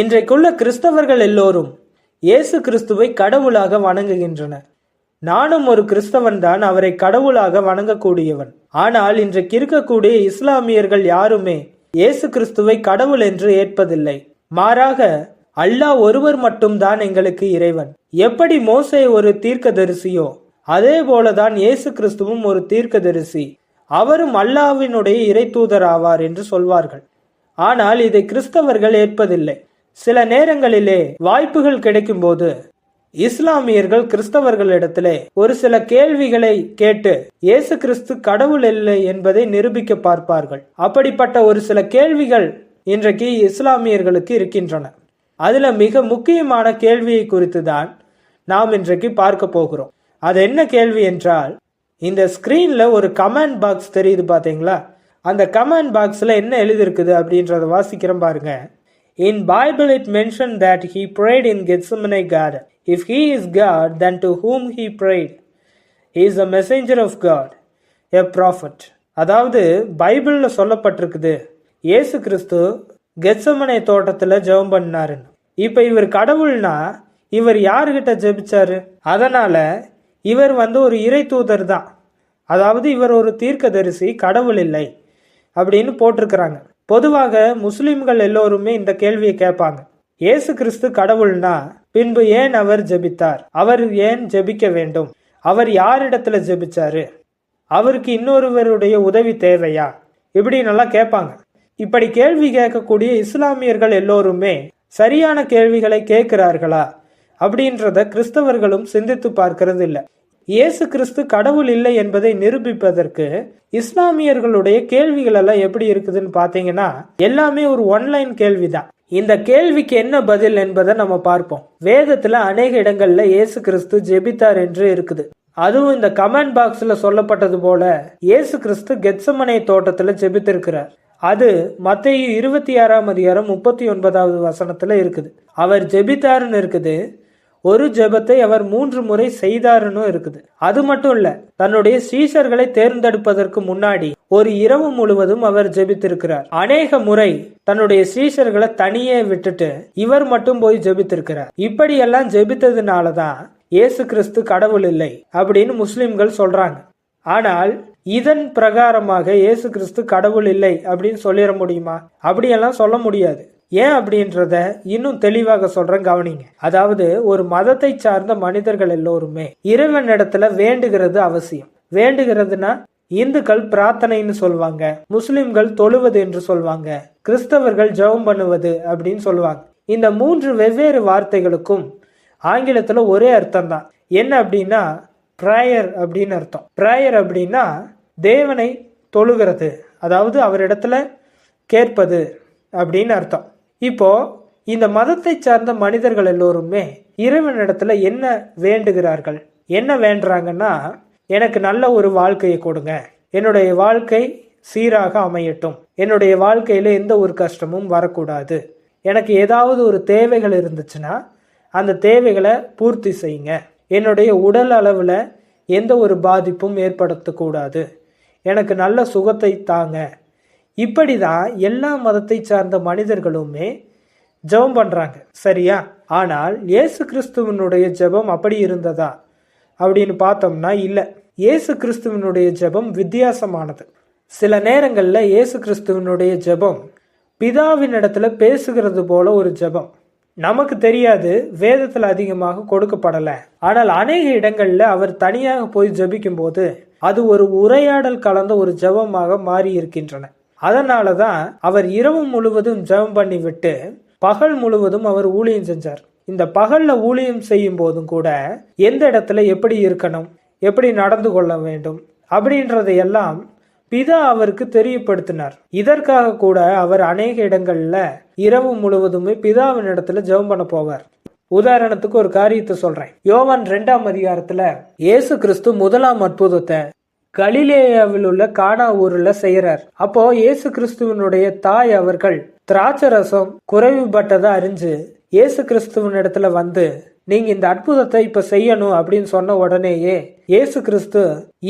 இன்றைக்குள்ள கிறிஸ்தவர்கள் எல்லோரும் இயேசு கிறிஸ்துவை கடவுளாக வணங்குகின்றனர். நானும் ஒரு கிறிஸ்தவன் தான் அவரை கடவுளாக வணங்கக்கூடியவன். ஆனால் இன்றைக்கு இருக்கக்கூடிய இஸ்லாமியர்கள் யாருமே இயேசு கிறிஸ்துவை கடவுள் என்று ஏற்பதில்லை. மாறாக அல்லாஹ் ஒருவர் மட்டும்தான் எங்களுக்கு இறைவன். எப்படி மோசை ஒரு தீர்க்கதரிசியோ அதே போலதான் இயேசு கிறிஸ்துவும் ஒரு தீர்க்கதரிசி. அவரும் அல்லாவினுடைய இறை தூதர் ஆவார் என்று சொல்வார்கள். ஆனால் இதை கிறிஸ்தவர்கள் ஏற்பதில்லை. சில நேரங்களிலே வாய்ப்புகள் கிடைக்கும்போது இஸ்லாமியர்கள் கிறிஸ்தவர்களிடத்திலே ஒரு சில கேள்விகளை கேட்டு இயேசு கிறிஸ்து கடவுள் இல்லை என்பதை நிரூபிக்க பார்ப்பார்கள். அப்படிப்பட்ட ஒரு சில கேள்விகள் இன்றைக்கு இஸ்லாமியர்களுக்கு இருக்கின்றன. அதுல மிக முக்கியமான கேள்வியை குறித்து தான் நாம் இன்றைக்கு பார்க்க போகிறோம். அது என்ன கேள்வி என்றால் இந்த ஸ்கிரீன்ல ஒரு கமெண்ட் பாக்ஸ் தெரியுது பாத்தீங்களா? அந்த கமெண்ட் பாக்ஸ்ல என்ன எழுதிருக்குது அப்படின்றத வாசிக்கிறேன் பாருங்க. In Bible it mentioned that he prayed in Gethsemane garden. If he is God, then to whom he prayed? He is a messenger of God, a prophet. அதாவது பைபிளில் சொல்லப்பட்டிருக்குது இயேசு கிறிஸ்து கெத்சமனை தோட்டத்தில் ஜெபம் பண்ணாருன்னு இப்போ இவர் கடவுள்னா இவர் யாருக்கிட்ட ஜெபிச்சாரு அதனால இவர் வந்து ஒரு இறை தூதர் தான் அதாவது இவர் ஒரு தீர்க்கதரிசி கடவுள் இல்லை அப்படின்னு போட்டிருக்கிறாங்க பொதுவாக முஸ்லிம்கள் எல்லோருமே இந்த கேள்வியை கேட்பாங்க. இயேசு கிறிஸ்து கடவுள்னா பின்பு ஏன் அவர் ஜெபித்தார்? அவர் ஏன் ஜெபிக்க வேண்டும்? அவர் யாரிடத்துல ஜெபிச்சாரு? அவருக்கு இன்னொருவருடைய உதவி தேவையா? இப்படி நல்லா கேட்பாங்க. இப்படி கேள்வி கேட்கக்கூடிய இஸ்லாமியர்கள் எல்லோருமே சரியான கேள்விகளை கேட்கிறார்களா? அப்படின்றத கிறிஸ்தவர்களும் சிந்தித்து பார்க்கறது இல்லை இயேசு கிறிஸ்து கடவுள் இல்லை என்பதை நிரூபிப்பதற்கு இஸ்லாமியர்களுடைய கேள்விகள் எல்லாம் எப்படி இருக்குதுன்னு பாத்தீங்கன்னா எல்லாமே ஒரு ஒன்லைன் கேள்விதான். இந்த கேள்விக்கு என்ன பதில் என்பதை நம்ம பார்ப்போம். வேதத்துல அநேக இடங்கள்ல இயேசு கிறிஸ்து ஜெபித்தார் என்று இருக்குது. அதுவும் இந்த கமெண்ட் பாக்ஸ்ல சொல்லப்பட்டது போல இயேசு கிறிஸ்து கெட்சமனை தோட்டத்துல ஜெபித்திருக்கிறார். அது மத்திய இருபத்தி ஆறாம் அதிகாரம் முப்பத்தி ஒன்பதாவது வசனத்துல இருக்குது. அவர் ஜெபித்தாருன்னு இருக்குது. ஒரு ஜெபத்தை அவர் மூன்று முறை செய்தாருன்னு இருக்குது. அது மட்டும் இல்ல தன்னுடைய சீஷர்களை தேர்ந்தெடுப்பதற்கு முன்னாடி ஒரு இரவு முழுவதும் அவர் ஜெபித்திருக்கிறார். அநேக முறை தன்னுடைய சீஷர்களை தனியே விட்டுட்டு இவர் மட்டும் போய் ஜெபித்திருக்கிறார். இப்படியெல்லாம் ஜெபித்ததுனாலதான் இயேசு கிறிஸ்து கடவுள் இல்லை அப்படின்னு முஸ்லிம்கள் சொல்றாங்க. ஆனால் இதன் பிரகாரமாக இயேசு கிறிஸ்து கடவுள் இல்லை அப்படின்னு சொல்லிட முடியுமா? அப்படியெல்லாம் சொல்ல முடியாது. ஏன் அப்படின்றத இன்னும் தெளிவாக சொல்றேன் கவனிங்க. அதாவது ஒரு மதத்தை சார்ந்த மனிதர்கள் எல்லோருமே இறைவன் இடத்துல வேண்டுகிறது அவசியம். வேண்டுகிறதுனா இந்துக்கள் பிரார்த்தனைன்னு சொல்லுவாங்க முஸ்லிம்கள் தொழுவது என்று சொல்லுவாங்க கிறிஸ்தவர்கள் ஜெபம் பண்ணுவது அப்படின்னு சொல்லுவாங்க இந்த மூன்று வெவ்வேறு வார்த்தைகளுக்கும் ஆங்கிலத்துல ஒரே அர்த்தம் தான் என்ன அப்படின்னா ப்ரேயர் அப்படின்னு அர்த்தம். ப்ரேயர் அப்படின்னா தேவனை தொழுகிறது அதாவது அவரிடத்துல கேட்பது அப்படின்னு அர்த்தம். இப்போ இந்த மதத்தை சார்ந்த மனிதர்கள் எல்லோருமே இறைவனிடத்துல என்ன வேண்டுகிறார்கள்? என்ன வேண்டுறாங்கன்னா எனக்கு நல்ல ஒரு வாழ்க்கையை கொடுங்க. என்னுடைய வாழ்க்கை சீராக அமையட்டும். என்னுடைய வாழ்க்கையில எந்த ஒரு கஷ்டமும் வரக்கூடாது. எனக்கு ஏதாவது ஒரு தேவைகள் இருந்துச்சுன்னா அந்த தேவைகளை பூர்த்தி செய்யுங்க. என்னுடைய உடல் அளவில் எந்த ஒரு பாதிப்பும் ஏற்படுத்தக்கூடாது. எனக்கு நல்ல சுகத்தை தாங்க. இப்படி தான் எல்லா மதத்தை சார்ந்த மனிதர்களுமே ஜெபம் பண்ணுறாங்க சரியா? ஆனால் இயேசு கிறிஸ்துவனுடைய ஜெபம் அப்படி இருந்ததா? அப்படின்னு பார்த்தோம்னா இல்லை. இயேசு கிறிஸ்துவனுடைய ஜெபம் வித்தியாசமானது. சில நேரங்களில் இயேசு கிறிஸ்துவனுடைய ஜெபம் பிதாவின் இடத்துல பேசுகிறது போல ஒரு ஜெபம். நமக்கு தெரியாது வேதத்தில் அதிகமாக கொடுக்கப்படலை. ஆனால் அநேக இடங்களில் அவர் தனியாக போய் ஜபிக்கும் போது அது ஒரு உரையாடல் கலந்த ஒரு ஜெபமாக மாறி இருக்கின்றன அதனால தான் அவர் இரவு முழுவதும் ஜெபம் பண்ணிவிட்டு பகல் முழுவதும் அவர் ஊழியம் செஞ்சார். இந்த பகல்ல ஊழியம் செய்யும் போதும் கூட எந்த இடத்துல எப்படி இருக்கணும் எப்படி நடந்து கொள்ள வேண்டும் அப்படின்றதையெல்லாம் பிதா அவருக்கு தெரியப்படுத்தினார். இதற்காக கூட அவர் அநேக இடங்கள்ல இரவு முழுவதுமே பிதாவின் இடத்துல ஜெபம் பண்ண போவார். உதாரணத்துக்கு ஒரு காரியத்தை சொல்றேன். யோவான் ரெண்டாம் அதிகாரத்துல இயேசு கிறிஸ்து முதலாம் அற்புதத்தை கலிலேயாவில் உள்ள கானா ஊர்ல செய்யறார் அப்போ இயேசு கிறிஸ்துவனுடைய தாய் அவர்கள் திராட்சை ரசம் குறைவுபட்டதை அறிஞ்சு இயேசு கிறிஸ்துவன் இடத்துல வந்து நீங்க இந்த அற்புதத்தை இப்ப செய்யணும் அப்படின்னு சொன்ன உடனேயே இயேசு கிறிஸ்து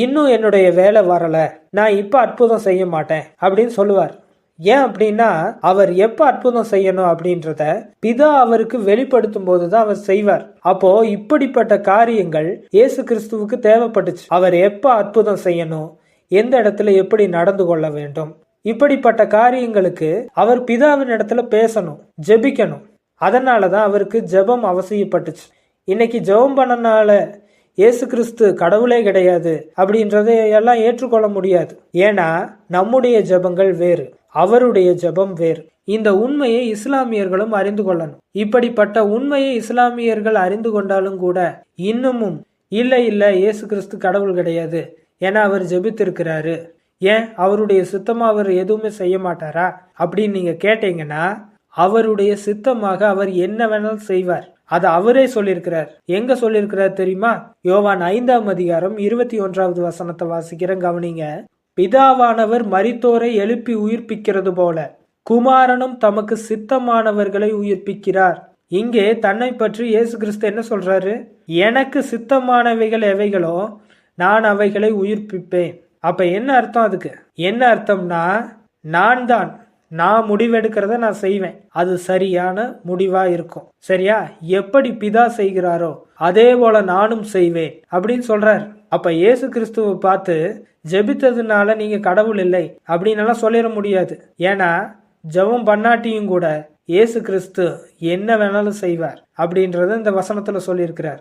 இன்னும் என்னுடைய வேலை வரல. நான் இப்ப அற்புதம் செய்ய மாட்டேன் அப்படின்னு சொல்லுவார். ஏன் அப்படின்னா அவர் எப்ப அற்புதம் செய்யணும் அப்படின்றத பிதா அவருக்கு வெளிப்படுத்தும் போதுதான் அவர் செய்வார். அப்போ இப்படிப்பட்ட காரியங்கள் இயேசு கிறிஸ்துவுக்கு தேவைப்பட்டுச்சு. அவர் எப்ப அற்புதம் செய்யணும்? எந்த இடத்துல எப்படி நடந்து கொள்ள வேண்டும்? இப்படிப்பட்ட காரியங்களுக்கு அவர் பிதாவின் இடத்துல பேசணும் ஜெபிக்கணும். அதனாலதான் அவருக்கு ஜெபம் அவசியப்பட்டுச்சு. இன்னைக்கு ஜெபம் பண்ணனால இயேசு கிறிஸ்து கடவுளே கிடையாது அப்படின்றதையெல்லாம் ஏற்றுக்கொள்ள முடியாது. ஏன்னா நம்முடைய ஜெபங்கள் வேறு. அவருடைய ஜெபம் வேறு இந்த உண்மையை இஸ்லாமியர்களும் அறிந்து கொள்ளணும். இப்படிப்பட்ட உண்மையை இஸ்லாமியர்கள் அறிந்து கொண்டாலும் கூட இன்னமும் இல்லை இல்லை இயேசு கிறிஸ்து கடவுள் கிடையாது ஏன்னா அவர் ஜெபித்திருக்கிறாரு. ஏன்? அவருடைய சித்தமா அவர் எதுவுமே செய்ய மாட்டாரா? அப்படின்னு நீங்க கேட்டீங்கன்னா அவருடைய சித்தமாக அவர் என்ன வேணாலும் செய்வார். அது அவரே சொல்லியிருக்கிறார். எங்க சொல்லியிருக்கிறார் தெரியுமா? யோவான் ஐந்தாம் அதிகாரம் இருபத்தி ஒன்றாவது வசனத்தை வாசிக்கிறேன் கவனிங்க. பிதாவானவர் மரித்தோரை எழுப்பி உயிர்ப்பிக்கிறது போல குமாரனும் தமக்கு சித்தமானவர்களை உயிர்ப்பிக்கிறார். இங்கே தன்னை பற்றி இயேசு கிறிஸ்து என்ன சொல்றாரு? எனக்கு சித்தமானவைகள் எவைகளோ நான் அவைகளை உயிர்ப்பிப்பேன். அப்ப என்ன அர்த்தம் அதுக்கு? என்ன அர்த்தம்னா நான் தான் நான் முடிவெடுக்கிறத நான் செய்வேன். அது சரியான முடிவா இருக்கும். சரியா? எப்படி பிதா செய்கிறாரோ அதே போல நானும் செய்வேன் அப்படின்னு சொல்றார். அப்ப இயேசு கிறிஸ்துவை பார்த்து ஜெபித்ததுனால நீங்க கடவுள் இல்லை அப்படின்னு சொல்லிட முடியாது. ஏன்னா ஜெபம் பண்ணாட்டியும் கூட இயேசு கிறிஸ்து என்ன வேணாலும் செய்வார் அப்படின்றத இந்த வசனத்துல சொல்லியிருக்கிறார்.